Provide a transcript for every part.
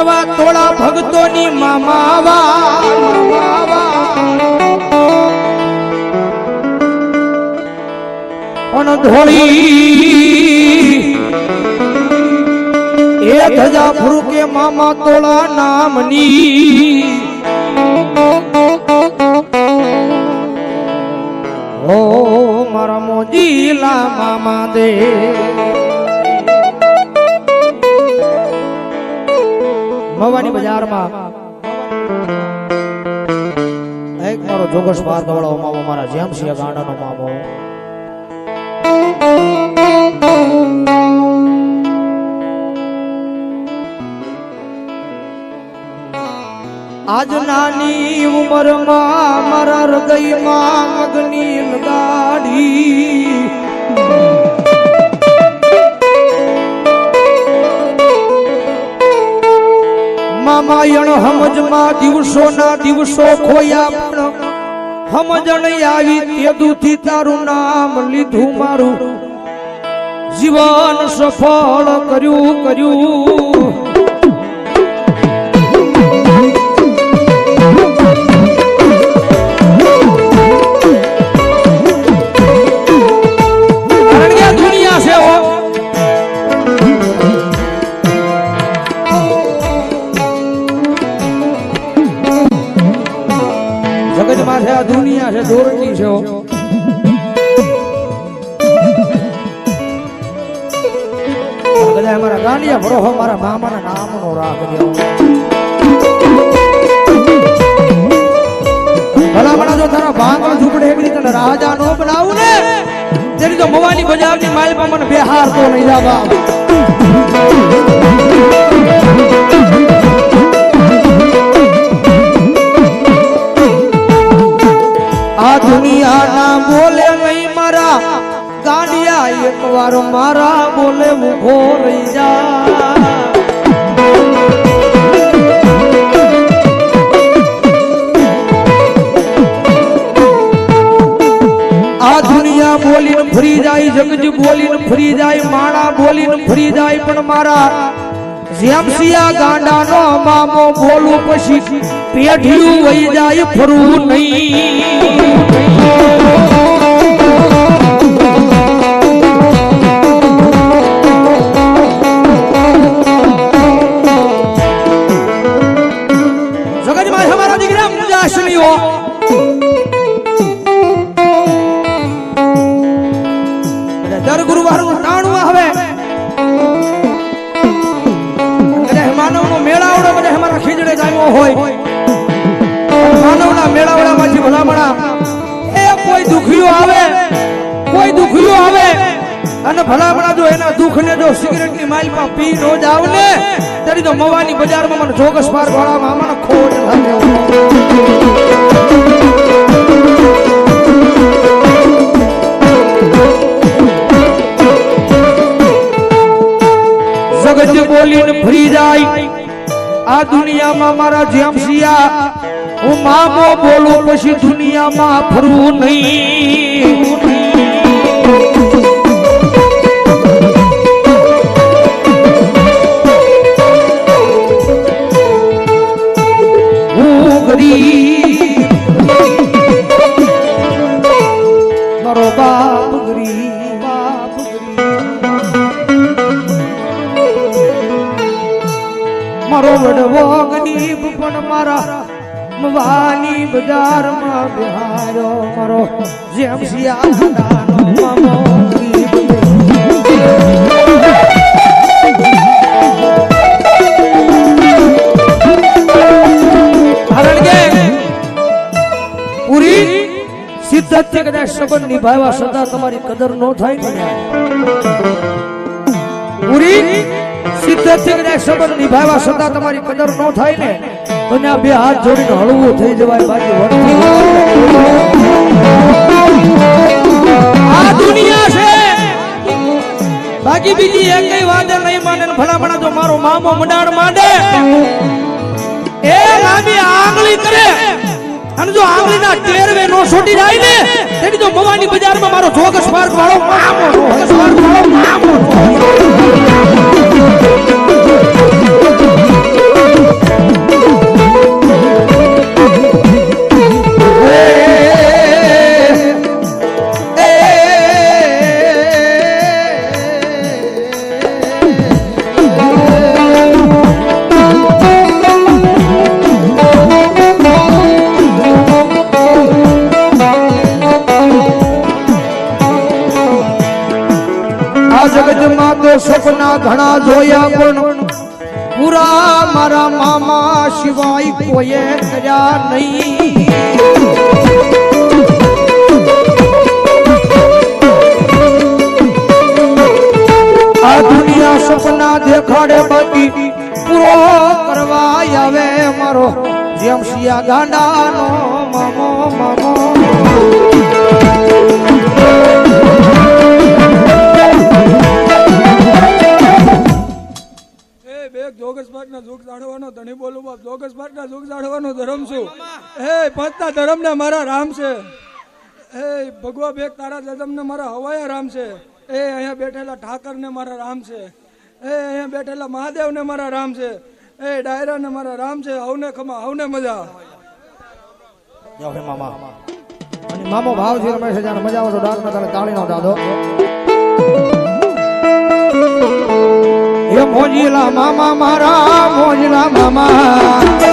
કરવા તોળા ભક્તોની મામાવા. પણ ધોળી મામા તોળા નામની. ઓ મારા મોજીલા મામા દે. મવાની બજારમાં. એક મારો જોગસ પાર દવડાવો મામો મારા જેમ સિંહ ગાંડાનો મામો. આજ નાની ઉંમરમાં મારા હૃદયમાં અગ્નિ લગાડી. મામાયણ હમજમાં દિવસોના દિવસો ખોયા પણ આવી તેદુથી તારું નામ લીધું મારું. જીવન સફળ કર્યું કર્યું. છે આ દુનિયા છે દોરડી છે હો. અમારા ગાંડિયા ભરો મારા મામાના નામનો રાખજો ભલામણા જો તારા ભાંગણ ઝૂપડે એકડી તને રાજા નો બનાવું ને તેની તો મવાની માલ માલમાં મને બેહાર તો નહીં આ દુનિયાના બોલે નહીં મારા. ગાડિયા એક વાર મારા બોલે ઊભો રહી જા. આ બોલીને ફરી જાય, જગજ બોલીને ફરી જાય માણા બોલીને ફરી જાય, પણ મારા જેમ સિયા ગાંડાનો મામો બોલું પછી પેઢિયું વહી જાય ફરવું નહીં. દર ગુરુવારનું ટાણું આવે. અને માનવનો મેળાવડો મને અમારા ખીજડે જામ્યો હોય. માનવના મેળાવડામાંથી ભલામણા. એ કોઈ દુખીઓ આવે, કોઈ દુખીઓ આવે. અને ભલામણા જો એના દુઃખને જો સિગરેટની માલમાં પી નો જ આવને ત્યારે તો મવાની બજારમાં મને જોગસ પાર વાળામાં મને ખોટ લાગે. જગત બોલીને ફરી જાય. આ દુનિયામાં મારા જેમ સિયા હું મામો બોલું પછી દુનિયામાં ફરવું નહીં. મારો બાપ ગરી બાપ ગરીબ. મારો વડવો ગરીબ પણ મારા મવાની બજારમાં બિહારો મારો. જેમ સિયાદાનો મામો કારણ કે પૂરી સિદ્ધતથી કદાચ સંબંધ નિભાવ્યા છતાં તમારી કદર ન થાય ને. પૂરી? સિદ્ધતથી કદાચ સંબંધ ન થાય ને, તો બે હાથ જોડીને હળવું થઈ જવાય, બાકી આ દુનિયા છે. બાકી બીજી એકઈ વાતે નહીં માને ને ભલામણા જો મારો મામો મંડાણ માંડે. એ લાંબી આંગળી કરે. અને જો આંગળીના ટેરવે નો છોટી જાય ને, તેની તો મવાની બજારમાં મારો જોગસ માર્ગ વાળો મામો જોગસ માર્ગ વાળો મામો તો સપના ઘણા જોયા પણ પૂરા મારા મામા સિવાય કોઈએ કર્યા નહીં. આ દુનિયા સપના દેખાડે બાકી પૂરો કરવા આવે મારો. જેમ શિયા ગાંડાનો મામો મામો. એ, પંચના ધર્મ ને મારા રામ છે. એ, ભગવા બેગ તારા જદમ ને મારા હવાયા રામ છે. એ, અહીંયા બેઠેલા ઠાકર ને મારા રામ છે. એ, અહીંયા બેઠેલા મહાદેવ ને મારા રામ છે. એ ડાયરા ને મારા રામ છે. હવને ખમા, હવને મજા. મામા. અને મામો ભાવ છે રમેશ જાણે મજા આવતો ડાક ના તારે તાળી નો દાદો. એ મોજીલા મામા, મારા મોજીલા મામા.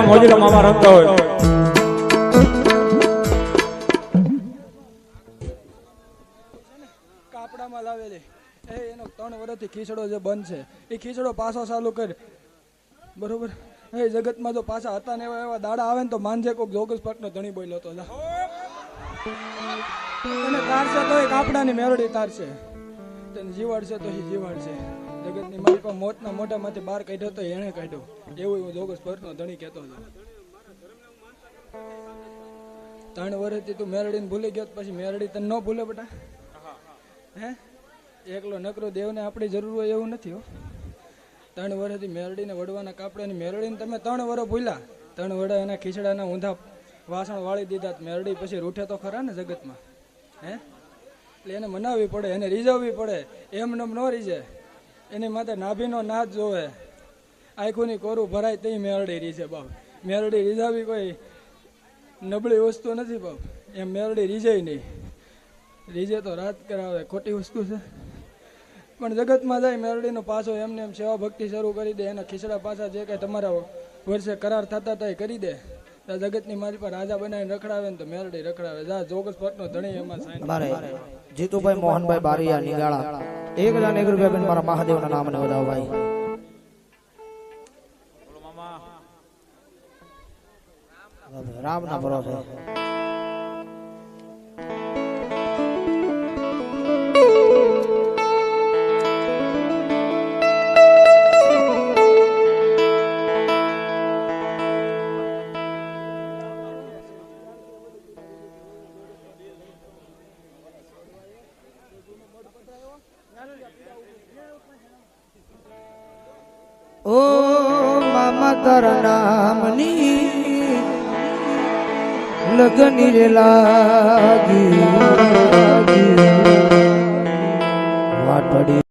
માલિપા મોજીલા મામા રમતા હોય. કાપડામાં લાવેલી. એ, એનો ત્રણ વર્ષથી ખીચડો જે બંધ છે, એ ખીચડો પાછો ચાલુ કર. બરોબર? એ, જગતમાં જો પાછા હતા ને એવા એવા દાડા આવે ને તો માનજે કોક જોગસ પાટનો ધણી બોલ્યો હતો તને તારશે તો એ કાપડાની મેરડી તારશે તને જીવાડશે તો એ જીવાડશે જગતની મારી પાસે મોતના મોઢામાંથી બહાર કાઢ્યો તો એણે કાઢ્યો. એવું હું જોગસ પાટનો ધણી કહેતો હતો. ત્રણ વર્ષથી તું મેરડીને ભૂલી ગયો પછી મેરડી તને ન ભૂલે બેટા. હે? એકલો નકરો દેવને આપણી જરૂર હોય એવું નથી, હો. ત્રણ વર્ષથી મેરડીને વડવાના કાપડાની મેરડીને તમે ત્રણ વર્ષ ભૂલ્યા. ત્રણ વડા એના ખીચડાના ઊંધા વાસણ વાળી દીધા મેરડી પછી રૂઠે તો ખરા ને જગતમાં. હે? એટલે એને મનાવવી પડે, એને રીઝવવી પડે. એમ નમ ન રીઝે. એની માથે નાભીનો નાચ જોવે. આંખોની કોરું ભરાય તે મેરડી રીઝે બાપ. મેરડી રીઝાવી કોઈ નબળી વસ્તુ નથી બાપ. એમ મેરડી રીઝે નહીં. રીઝે તો રાત કરાવે, ખોટી વસ્તુ છે. પણ જગતમાં જાય મેરડીનો પાછો એમને એમ સેવા ભક્તિ શરૂ કરી દે, એના ખીચડા પાછા જે કાંઈ તમારા વર્ષે કરાર થતા હતા એ કરી દે. જગતની મારી પર રાજા બનાવીને રખડાવે ને તો મેરડી રખડાવે. જા, જોગસ પટનો ધણી એમાં જીતુભાઈ, મોહનભાઈ બારિયા નિગાળા. એક હજાર એક રૂપિયા બેન મારા મહાદેવના નામને વધાવો ભાઈ રામ ના ભરોસે. ઓ મામા તારા નામની લગની રે લાગી પડી